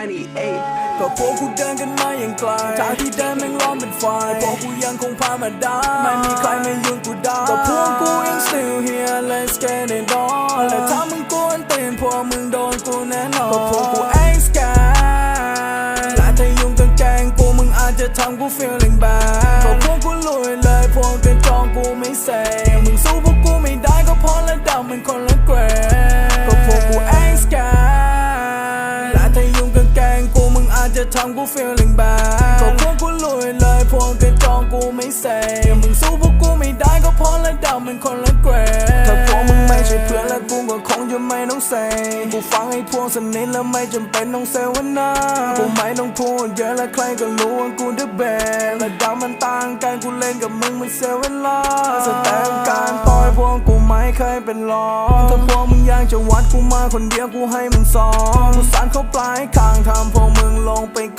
I need eight ก็พวกกูเดินกันมาอย่างไกลจากที่เดินแม่งร้อนเป็นไฟพวกกูยังคงพามาได้ไม่มีใครมายุ่งกูได้ก็พวกกูยัง still here let's get it on และถ้ามึงกวนตีนพวกมึงโดนกูแน่นอนก็พวกกู ain't scared และถ้ายุ่งกับแกงกูมึงอาจจะทำกู feeling bad ก็พวกกูลุยเลย จะทำกู feeling bad ก็พวกกูลุยเลยพวกกันจองกูไม่เซมึงสู้พวกกูไม่ได้ก็เพราะระดับมันคนละเกรดถ้าพวกมึงไม่ใช่เพื่อนและกูก็คงจะไม่ต้องเซกูฟังให้พวกสนิทแล้วไม่จำเป็นต้องเซวันนากูไม่ต้องพูดเยอะและใครก็รู้ว่ากู the best ระดับมันต่างกันกูเล่นกับมึงไม่เสียเวลาสแตมการต่อยพวกกูไม่เคยเป็นรองถ้าพวกมึงอยากจะวัดกูมาคนเดียวกูให้มึงสองกูสานเข้าปลายข้างทำพวกมึง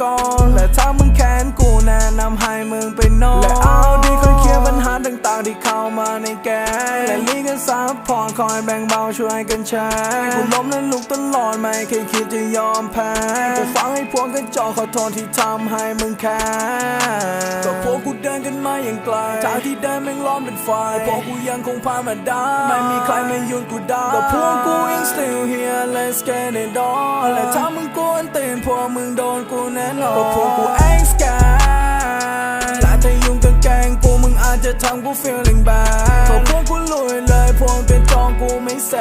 ก่อนและถ้ามึงแค้นกูแนะนำให้มึงไปนอนและเอาดีคอยเคลียร์ปัญหาต่างๆที่เข้ามาในแกและลีกันซัพพอร์ตคอยแบ่งเบาช่วยกันแชร์กูล้มและลุกตลอดไม่เคยคิดจะยอมแพ้กูฟังให้พวกกันจอกขอโทษที่ทำให้มึงแค้นก็พวกกูเดินกันมาอย่างไกลจากที่เดินแม่งร้อนเป็นไฟพวกกูยังคงพามาได้ไม่มีใครมายุ่งกูได้ก็พวกกูยัง still here let's get it on และถ้ามึงกวนตีนพวกมึงโด นอนเพราพวกกูแองสกายหลานทะยุ่งกังแกงกูมึงอาจจะทำกู feeling bad พรพวกกูลุยเลยพวงเป็นจองกูไม่เซ